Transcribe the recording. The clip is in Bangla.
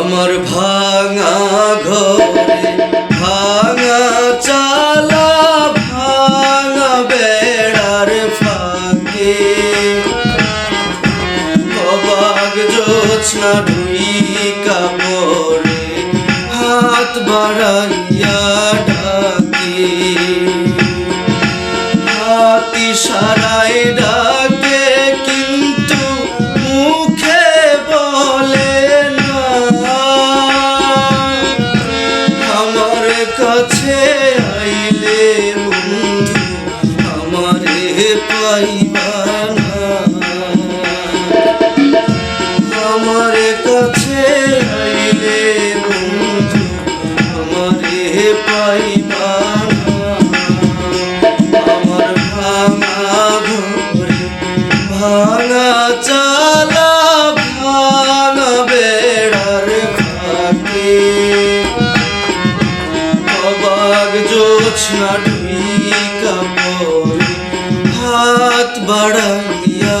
আমার ভাঙা ঘরে, ভাঙা চালা, ভাঙা বেড়ার ফাঁকে। অবাক জোছনা ঢুই কাপড়ে হাত বাড়াইয়া ডাকে। হাতি সারায় ডাকে কাছে আইলে আমারে পাইবা না আমারে কাছে তৃষ্ণার কাপড় হাত বাড়াইয়া